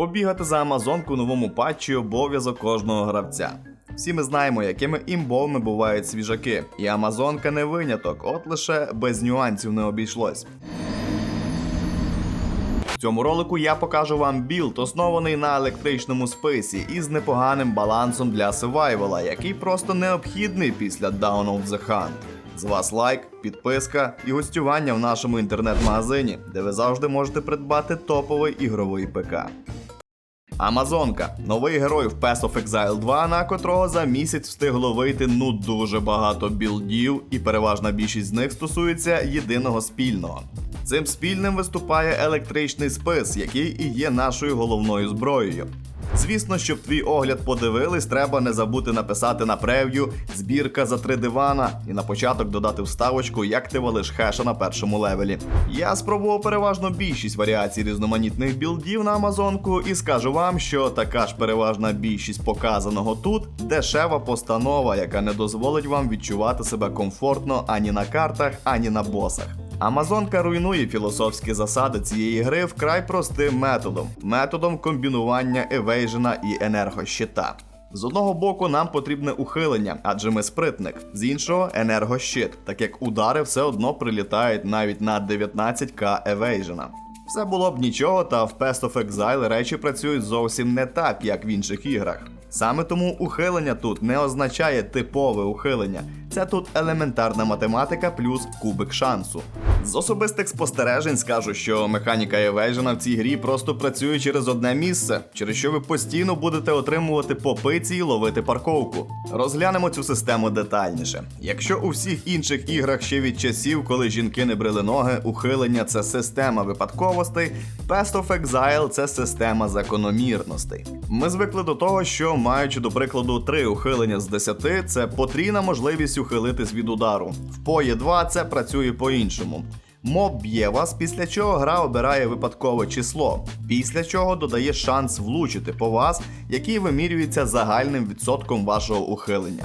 Побігати за Амазонку новому патчі обов'язок кожного гравця. Всі ми знаємо, якими імбовими бувають свіжаки, і Амазонка не виняток, от лише без нюансів не обійшлось. В цьому ролику я покажу вам білд, оснований на електричному списі із непоганим балансом для севайвела, який просто необхідний після Down of the Hunt. З вас лайк, підписка і гостювання в нашому інтернет-магазині, де ви завжди можете придбати топовий ігровий ПК. Амазонка новий герой в Pass of Exile 2, на котрого за місяць встигло вийти ну дуже багато білдів, і переважна більшість з них стосується єдиного спільного. Цим спільним виступає електричний спис, який і є нашою головною зброєю. Звісно, щоб твій огляд подивились, треба не забути написати на прев'ю збірка за три дивана і на початок додати вставочку, як ти валиш хеша на першому левелі. Я спробував переважно більшість варіацій різноманітних білдів на Амазонку і скажу вам, що така ж переважна більшість показаного тут дешева постанова, яка не дозволить вам відчувати себе комфортно ані на картах, ані на босах. Амазонка руйнує філософські засади цієї гри вкрай простим методом методом комбінування евейжена і енергощита. З одного боку, нам потрібне ухилення, адже ми спритник, з іншого енергощит, так як удари все одно прилітають навіть на 19к евейжена. Все було б нічого, та в Path of Exile речі працюють зовсім не так, як в інших іграх. Саме тому ухилення тут не означає типове ухилення. Це тут елементарна математика плюс кубик шансу. З особистих спостережень скажу, що механіка Евейжена в цій грі просто працює через одне місце, через що ви постійно будете отримувати попиці і ловити парковку. Розглянемо цю систему детальніше. Якщо у всіх інших іграх ще від часів, коли жінки не брили ноги, ухилення це система випадковостей, Path of Exile це система закономірностей. Ми звикли до того, що маючи до прикладу три ухилення з 10, це потрійна можливість ухилитись від удару. В пої 2 це працює по-іншому. Моб б'є вас, після чого гра обирає випадкове число, після чого додає шанс влучити по вас, який вимірюється загальним відсотком вашого ухилення.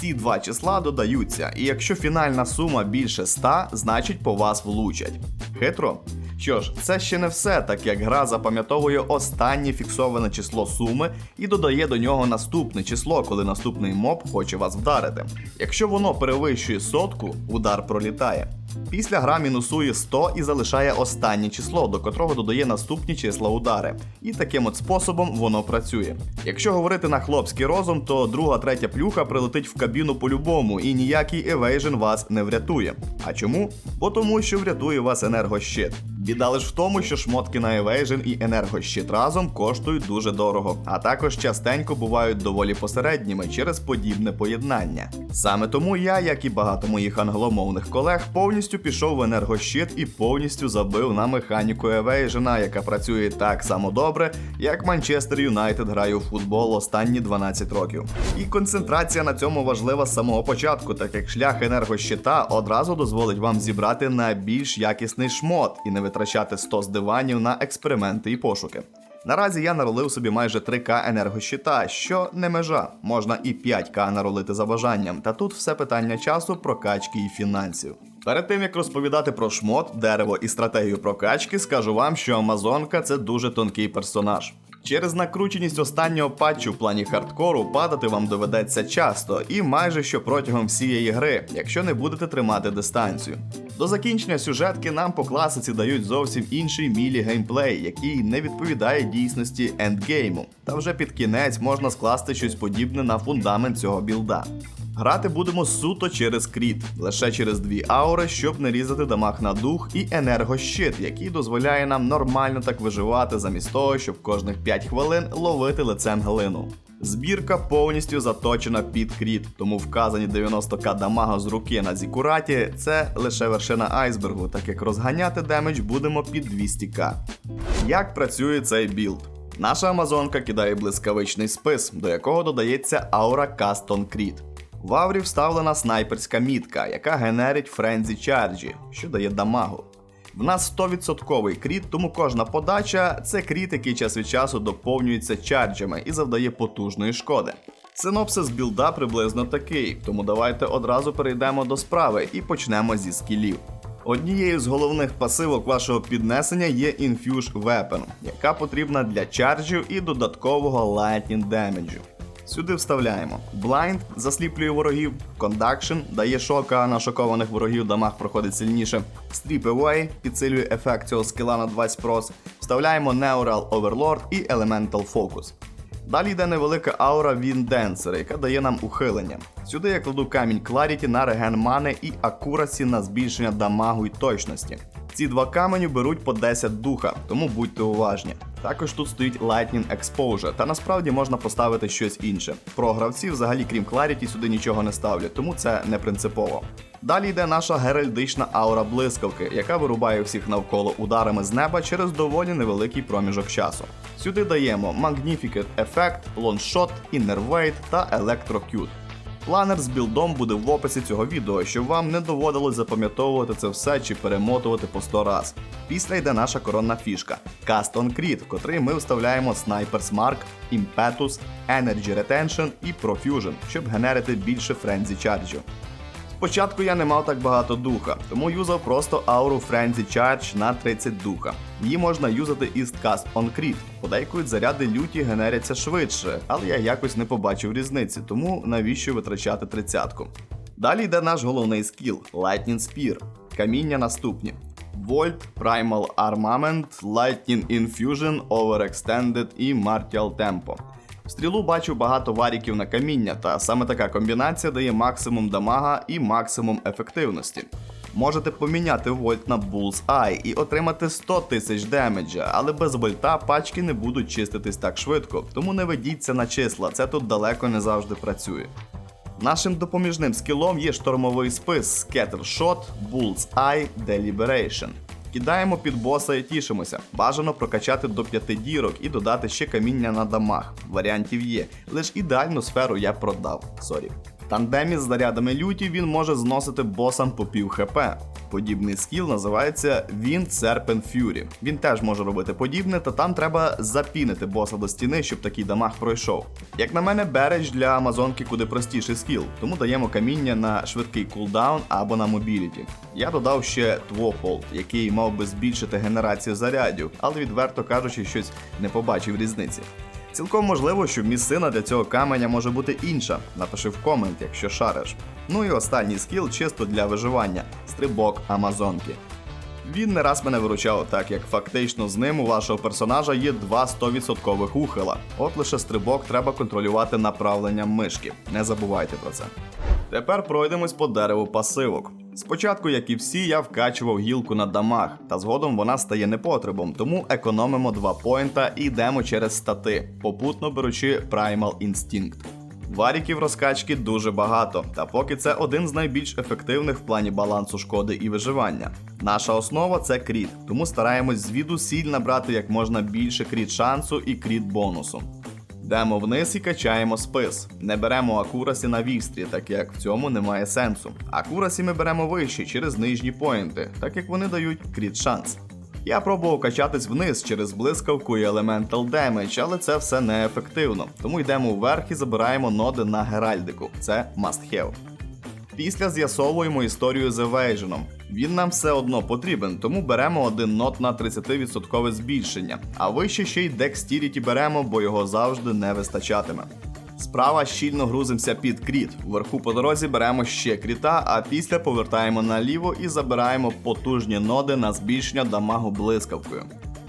Ці два числа додаються, і якщо фінальна сума більше 100, значить по вас влучать. Хитро? Що ж, це ще не все, так як гра запам'ятовує останнє фіксоване число суми і додає до нього наступне число, коли наступний моб хоче вас вдарити. Якщо воно перевищує сотку, удар пролітає. Після гра мінусує 100 і залишає останнє число, до котрого додає наступні числа удари. І таким от способом воно працює. Якщо говорити на хлопський розум, то друга третя плюха прилетить в кабіну по-любому, і ніякий евейжен вас не врятує. А чому? Бо тому, що врятує вас енергощит. Біда лиш в тому, що шмотки на Evasion і енергощит разом коштують дуже дорого, а також частенько бувають доволі посередніми через подібне поєднання. Саме тому я, як і багато моїх англомовних колег, повністю пішов в енергощит і повністю забив на механіку Evasion, яка працює так само добре, як Манчестер Юнайтед грає у футбол останні 12 років. І концентрація на цьому важлива з самого початку, так як шлях енергощита одразу дозволить вам зібрати на більш якісний шмот і не витрачати 100 з диванів на експерименти і пошуки. Наразі я наролив собі майже 3К енергощита, що не межа, можна і 5К наролити за бажанням, та тут все питання часу, прокачки і фінансів. Перед тим як розповідати про шмот, дерево і стратегію прокачки, скажу вам, що Амазонка це дуже тонкий персонаж. Через накрученість останнього патчу в плані хардкору падати вам доведеться часто і майже що протягом всієї гри, якщо не будете тримати дистанцію. До закінчення сюжетки нам по класиці дають зовсім інший мілі геймплей, який не відповідає дійсності ендгейму. Та вже під кінець можна скласти щось подібне на фундамент цього білда. Грати будемо суто через кріт, лише через дві аури, щоб не різати дамаг на дух і енергощит, який дозволяє нам нормально так виживати, замість того, щоб кожних 5 хвилин ловити лицем глину. Збірка повністю заточена під кріт, тому вказані 90к дамага з руки на зікураті це лише вершина айсбергу, так як розганяти демедж будемо під 200к. Як працює цей білд? Наша Амазонка кидає блискавичний спис, до якого додається аура Кастон Кріт. В аврі вставлена снайперська мітка, яка генерить френзі чарджі, що дає дамагу. В нас 100% кріт, тому кожна подача це кріт, який час від часу доповнюється чарджами і завдає потужної шкоди. Синопсис білда приблизно такий, тому давайте одразу перейдемо до справи і почнемо зі скілів. Однією з головних пасивок вашого піднесення є Infuse Weapon, яка потрібна для чарджів і додаткового Lightning демеджу. Сюди вставляємо Blind засліплює ворогів, Conduction дає шока, на шокованих ворогів дамаг проходить сильніше. Strip Away підсилює ефект цього скіла на 20 прос. Вставляємо Neural Overlord і Elemental Focus. Далі йде невелика аура Вінденсера, яка дає нам ухилення. Сюди я кладу камінь Clarity на реген мани і акурасі на збільшення дамагу й точності. Ці два каменю беруть по 10 духа, тому будьте уважні. Також тут стоїть Lightning Exposure, та насправді можна поставити щось інше. Про гравців взагалі, крім Clarity, сюди нічого не ставлять, тому це не принципово. Далі йде наша геральдична аура блискавки, яка вирубає всіх навколо ударами з неба через доволі невеликий проміжок часу. Сюди даємо Magnificent Effect, Longshot, Inner Weight та Electrocute. Планер з білдом буде в описі цього відео, щоб вам не доводилось запам'ятовувати це все чи перемотувати по 100 раз. Після йде наша коронна фішка Cast on Crit, в котрий ми вставляємо Sniper's Mark, Impetus, Energy Retention і Profusion, щоб генерити більше френзі чарджів. Спочатку я не мав так багато духа, тому юзав просто ауру Frenzy Charge на 30 духа. Її можна юзати із Cast on Crit. Подейкують заряди люті генеряться швидше, але я якось не побачив різниці, тому навіщо витрачати тридцятку. Далі йде наш головний скіл Lightning Spear. Каміння наступні. Volt, Primal Armament, Lightning Infusion, Overextended і Martial Tempo. Стрілу бачу багато варіків на каміння, та саме така комбінація дає максимум дамага і максимум ефективності. Можете поміняти вольт на Bull's Eye і отримати 100 тисяч демеджа, але без вольта пачки не будуть чиститись так швидко, тому не ведіться на числа, це тут далеко не завжди працює. Нашим допоміжним скілом є штормовий спис Scatter Shot, Bull's Deliberation. Кидаємо під боса і тішимося. Бажано прокачати до 5 дірок і додати ще каміння на дамах. Варіантів є, Лиш ідеальну сферу я продав. Сорі. В тандемі з зарядами люті він може зносити босам по пів хп. Подібний скіл називається Wind Serpent Fury. Він теж може робити подібне, та там треба запінити боса до стіни, щоб такий дамаг пройшов. Як на мене, бередж для Амазонки куди простіший скіл, тому даємо каміння на швидкий кулдаун або на мобіліті. Я додав ще Твофолд, який мав би збільшити генерацію зарядів, але відверто кажучи, щось не побачив різниці. Цілком можливо, що місцина для цього каменя може бути інша. Напиши в комент, якщо шариш. Ну і останній скіл чисто для виживання стрибок Амазонки. Він не раз мене виручав, так як фактично з ним у вашого персонажа є два 100% ухила. От лише стрибок треба контролювати направленням мишки. Не забувайте про це. Тепер пройдемось по дереву пасивок. Спочатку, як і всі, я вкачував гілку на дамаг, та згодом вона стає непотребом, тому економимо 2 поінта і йдемо через стати, попутно беручи Primal Instinct. Варіків розкачки дуже багато, та поки це один з найбільш ефективних в плані балансу шкоди і виживання. Наша основа це кріт, тому стараємось звідусіль набрати як можна більше кріт шансу і кріт бонусу. Йдемо вниз і качаємо спис. Не беремо акурасі на вістрі, так як в цьому немає сенсу. Акурасі ми беремо вищі через нижні поінти, так як вони дають кріт шанс. Я пробував качатись вниз через блискавку і Elemental Damage, але це все неефективно. Тому йдемо вверх і забираємо ноди на Геральдику. Це must have. Після з'ясовуємо історію з Evasion. Він нам все одно потрібен, тому беремо один нот на 30% збільшення, а вище ще й Dexterity беремо, бо його завжди не вистачатиме. Справа щільно грузимося під кріт. Вверху по дорозі беремо ще кріта, а після повертаємо наліво і забираємо потужні ноди на збільшення дамагу блискавкою.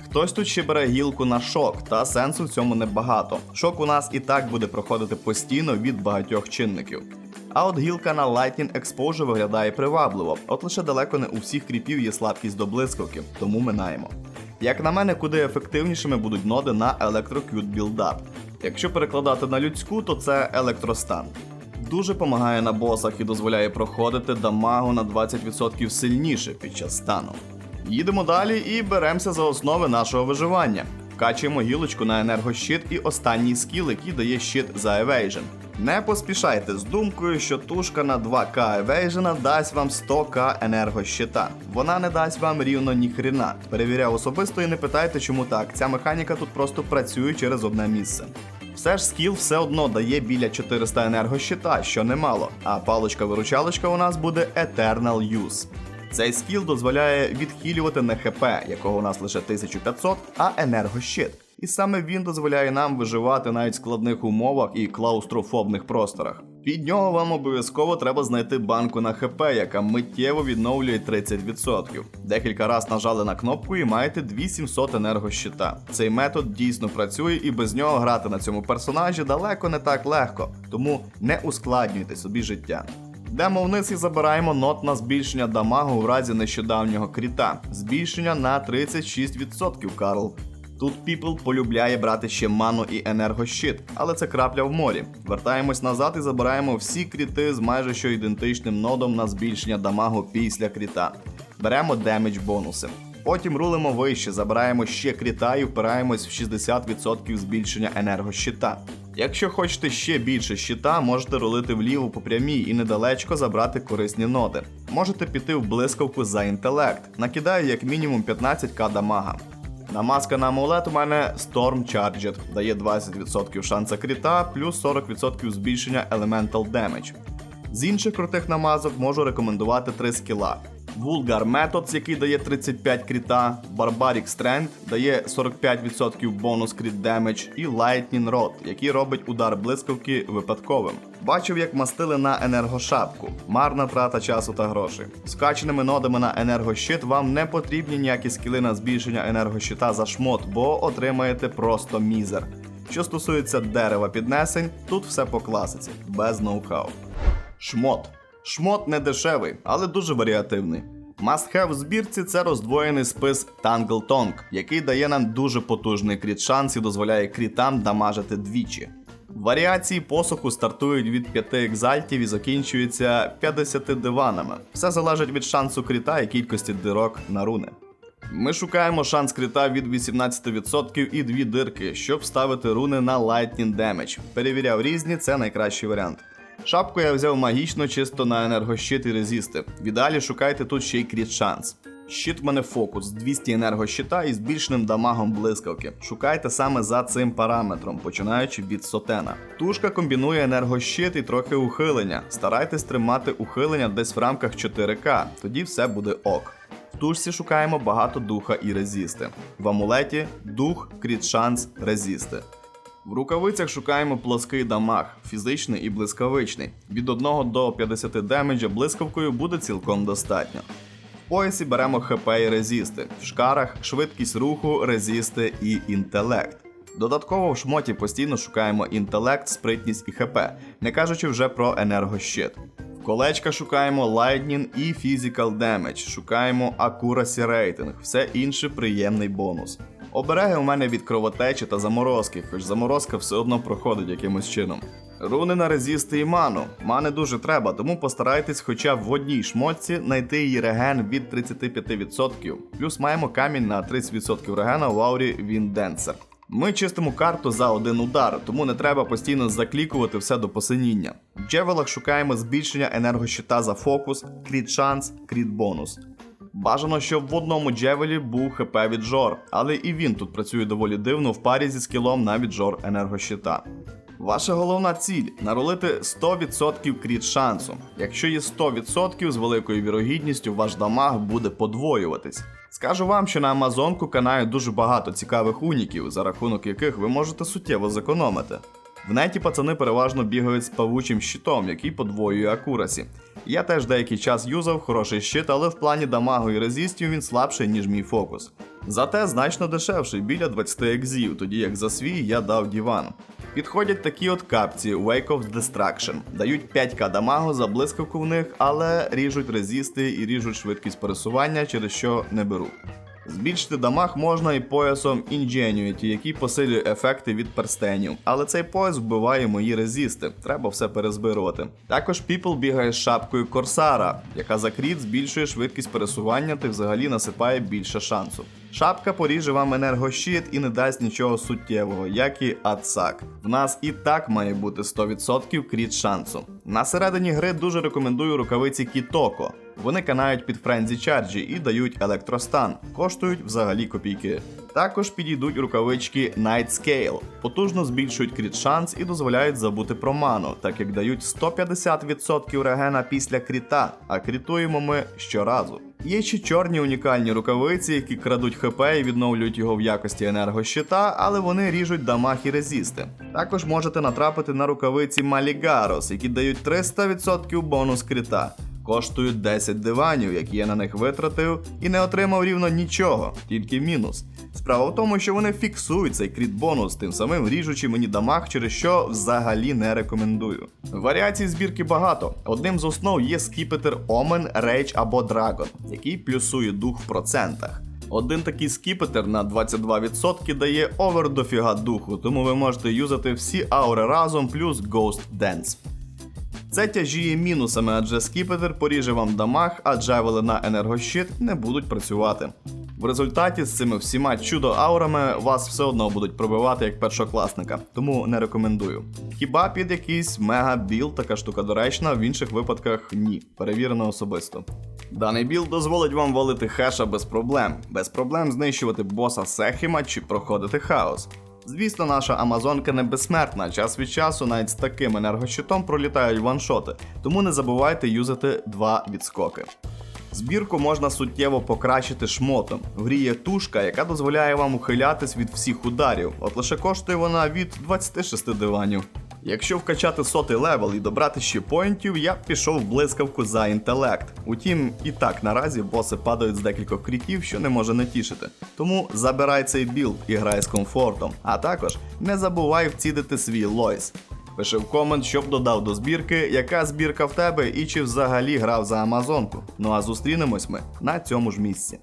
Хтось тут ще бере гілку на шок, та сенсу в цьому небагато. Шок у нас і так буде проходити постійно від багатьох чинників. А от гілка на Lightning Exposure виглядає привабливо, от лише далеко не у всіх кріпів є слабкість до блискавки, тому минаємо. Як на мене, куди ефективнішими будуть ноди на Electrocute Build-Up. Якщо перекладати на людську, то це електростан. Дуже допомагає на босах і дозволяє проходити дамагу на 20% сильніше під час стану. Їдемо далі і беремося за основи нашого виживання. Вкачуємо гілочку на енергощит і останній скіл, який дає щит за Evasion. Не поспішайте з думкою, що тушка на 2К Evasion дасть вам 100к енергощита. Вона не дасть вам рівно ні хрена. Перевіряв особисто і не питайте, чому так. Ця механіка тут просто працює через одне місце. Все ж скіл все одно дає біля 400 енергощита, що немало, а паличка-виручалочка у нас буде Eternal Use. Цей скіл дозволяє відхилювати не ХП, якого у нас лише 1500, а енергощит. І саме він дозволяє нам виживати навіть в складних умовах і клаустрофобних просторах. Під нього вам обов'язково треба знайти банку на ХП, яка миттєво відновлює 30%. Декілька раз нажали на кнопку і маєте 2700 енергощита. Цей метод дійсно працює, і без нього грати на цьому персонажі далеко не так легко, тому не ускладнюйте собі життя. Йдемо вниз і забираємо нот на збільшення дамагу в разі нещодавнього кріта. Збільшення на 36%, Карл. Тут People полюбляє брати ще ману і енергощит, але це крапля в морі. Вертаємось назад і забираємо всі кріти з майже що ідентичним нодом на збільшення дамагу після кріта. Беремо демедж бонуси. Потім рулимо вище, забираємо ще кріта і впираємось в 60% збільшення енергощита. Якщо хочете ще більше щита, можете рулити вліво по прямій і недалечко забрати корисні ноди. Можете піти в блискавку за інтелект, накидаю як мінімум 15к дамага. Намазка на амулет у мене Storm Charged, дає 20% шанса кріта, плюс 40% збільшення Elemental Damage. З інших крутих намазок можу рекомендувати 3 скіла. Vulgar Methods, який дає 35 кріта, Barbaric Strength дає 45% бонус кріт демедж, і Lightning Rod, який робить удар блискавки випадковим. Бачив, як мастили на енергошапку. Марна трата часу та грошей. Скаченими нодами на енергощит вам не потрібні ніякі скіли на збільшення енергощита за шмот, бо отримаєте просто мізер. Що стосується дерева піднесень, тут все по класиці, без ноу-хау. Шмот. Шмот не дешевий, але дуже варіативний. Must-have в збірці це роздвоєний спис Tangle Tongue, який дає нам дуже потужний кріт шанс і дозволяє крітам дамажити двічі. Варіації посуху стартують від 5 екзальтів і закінчуються 50 диванами. Все залежить від шансу кріта і кількості дирок на руни. Ми шукаємо шанс крита від 18% і дві дирки, щоб ставити руни на Lightning Damage. Перевіряв різні, це найкращий варіант. Шапку я взяв магічно чисто на енергощит і резисти. В шукайте тут ще й кріт шанс. Щит в мене фокус з 200 енергощита і збільшеним дамагом блискавки. Шукайте саме за цим параметром, починаючи від сотена. Тушка комбінує енергощит і трохи ухилення. Старайтесь тримати ухилення десь в рамках 4К, тоді все буде ок. В тушці шукаємо багато духа і резисти. В амулеті дух, кріт шанс, резисти. В рукавицях шукаємо плоский дамаг, фізичний і блискавичний. Від 1 до 50 демеджа блискавкою буде цілком достатньо. В поясі беремо ХП і резисти, в шкарах швидкість руху, резисти і інтелект. Додатково в шмоті постійно шукаємо інтелект, спритність і ХП, не кажучи вже про енергощит. В колечка шукаємо Lightning і Physical Damage, шукаємо Accuracy Rating, все інше приємний бонус. Обереги у мене від кровотечі та заморозки, хоч заморозка все одно проходить якимось чином. Руни на резісти і ману. Мани дуже треба, тому постарайтесь хоча б в одній шмотці знайти її реген від 35%. Плюс маємо камінь на 30% регена в аурі Вінденсер. Ми чистимо карту за один удар, тому не треба постійно заклікувати все до посиніння. В джевелах шукаємо збільшення енергощита за фокус, кріт шанс, кріт бонус. Бажано, щоб в одному джевелі був ХП від Жор, але і він тут працює доволі дивно в парі зі скілом на віджор енергощита. Ваша головна ціль наролити 100% кріт шансу. Якщо є 100%, з великою вірогідністю ваш дамаг буде подвоюватись. Скажу вам, що на Амазонку канає дуже багато цікавих уніків, за рахунок яких ви можете суттєво зекономити. В неті пацани переважно бігають з павучим щитом, який подвоює акурасі. Я теж деякий час юзав хороший щит, але в плані дамагу і резистів він слабший, ніж мій фокус. Зате значно дешевший, біля 20 екзів, тоді як за свій я дав діван. Підходять такі от капці Wake of Destruction. Дають 5к дамагу за блискавку в них, але ріжуть резисти і ріжуть швидкість пересування, через що не беру. Збільшити дамаг можна і поясом Ingenuity, який посилює ефекти від перстенів. Але цей пояс вбиває мої резісти, треба все перезбирувати. Також People бігає з шапкою Корсара, яка за кріт збільшує швидкість пересування та взагалі насипає більше шансу. Шапка поріже вам енергощит і не дасть нічого суттєвого, як і Ацак. В нас і так має бути 100% кріт шансу. На середині гри дуже рекомендую рукавиці Кітоко. Вони канають під френзі чарджі і дають електростан, коштують взагалі копійки. Також підійдуть рукавички Night Scale, потужно збільшують кріт шанс і дозволяють забути про ману, так як дають 150% регена після кріта, а крітуємо ми щоразу. Є ще чорні унікальні рукавиці, які крадуть ХП і відновлюють його в якості енергощита, але вони ріжуть дамаг і резісти. Також можете натрапити на рукавиці Малігарос, які дають 300% бонус кріта. Коштують 10 диванів, які я на них витратив, і не отримав рівно нічого, тільки мінус. Справа в тому, що вони фіксують цей кріт бонус, тим самим ріжучи мені дамаг, через що взагалі не рекомендую. Варіацій збірки багато. Одним з основ є скіпетр Omen, Rage або Dragon, який плюсує дух в процентах. Один такий скіпетр на 22% дає овер дофіга духу, тому ви можете юзати всі аури разом плюс Ghost Dance. Це тяжіє мінусами, адже скіпетр поріже вам дамаг, а джавели на енергощит не будуть працювати. В результаті з цими всіма чудо-аурами вас все одно будуть пробивати як першокласника, тому не рекомендую. Хіба під якийсь мега-біл така штука доречна, в інших випадках ні, перевірено особисто. Даний білд дозволить вам валити хеша без проблем, без проблем знищувати боса Сехіма чи проходити хаос. Звісно, наша Амазонка не безсмертна, час від часу навіть з таким енергощитом пролітають ваншоти, тому не забувайте юзати два відскоки. Збірку можна суттєво покращити шмотом. В грі є тушка, яка дозволяє вам ухилятись від всіх ударів, от лише коштує вона від 26 диванів. Якщо вкачати сотий левел і добрати ще поінтів, я б пішов в блискавку за інтелект. Утім, і так наразі боси падають з декількох крітів, що не може не тішити. Тому забирай цей білд і грай з комфортом. А також не забувай вцідити свій лойс. Пиши в комент, щоб додав до збірки, яка збірка в тебе і чи взагалі грав за Амазонку. Ну а зустрінемось ми на цьому ж місці.